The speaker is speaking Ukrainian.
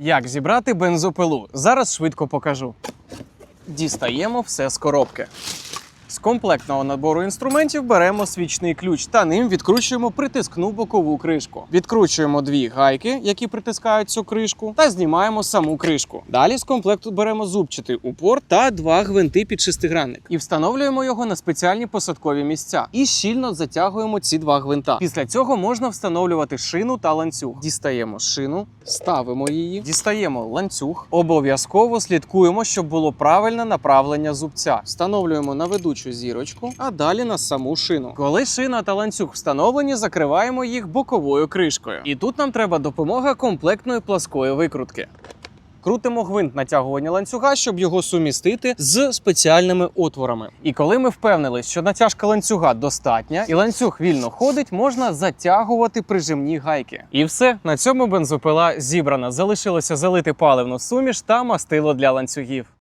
Як зібрати бензопилу? Зараз швидко покажу. Дістаємо все з коробки. З комплектного набору інструментів беремо свічний ключ та ним відкручуємо притискну бокову кришку. Відкручуємо дві гайки, які притискають цю кришку, та знімаємо саму кришку. Далі з комплекту беремо зубчатий упор та два гвинти під шестигранник і встановлюємо його на спеціальні посадкові місця. І щільно затягуємо ці два гвинта. Після цього можна встановлювати шину та ланцюг. Дістаємо шину, ставимо її, дістаємо ланцюг. Обов'язково слідкуємо, щоб було правильне направлення зубця. Встановлюємо на ведучу зірочку, а далі на саму шину. Коли шина та ланцюг встановлені, закриваємо їх боковою кришкою. І тут нам треба допомога комплектної пласкої викрутки. Крутимо гвинт натягування ланцюга, щоб його сумістити з спеціальними отворами. І коли ми впевнились, що натяжка ланцюга достатня і ланцюг вільно ходить, можна затягувати прижимні гайки. І все на цьому бензопила зібрана. Залишилося залити паливну суміш та мастило для ланцюгів.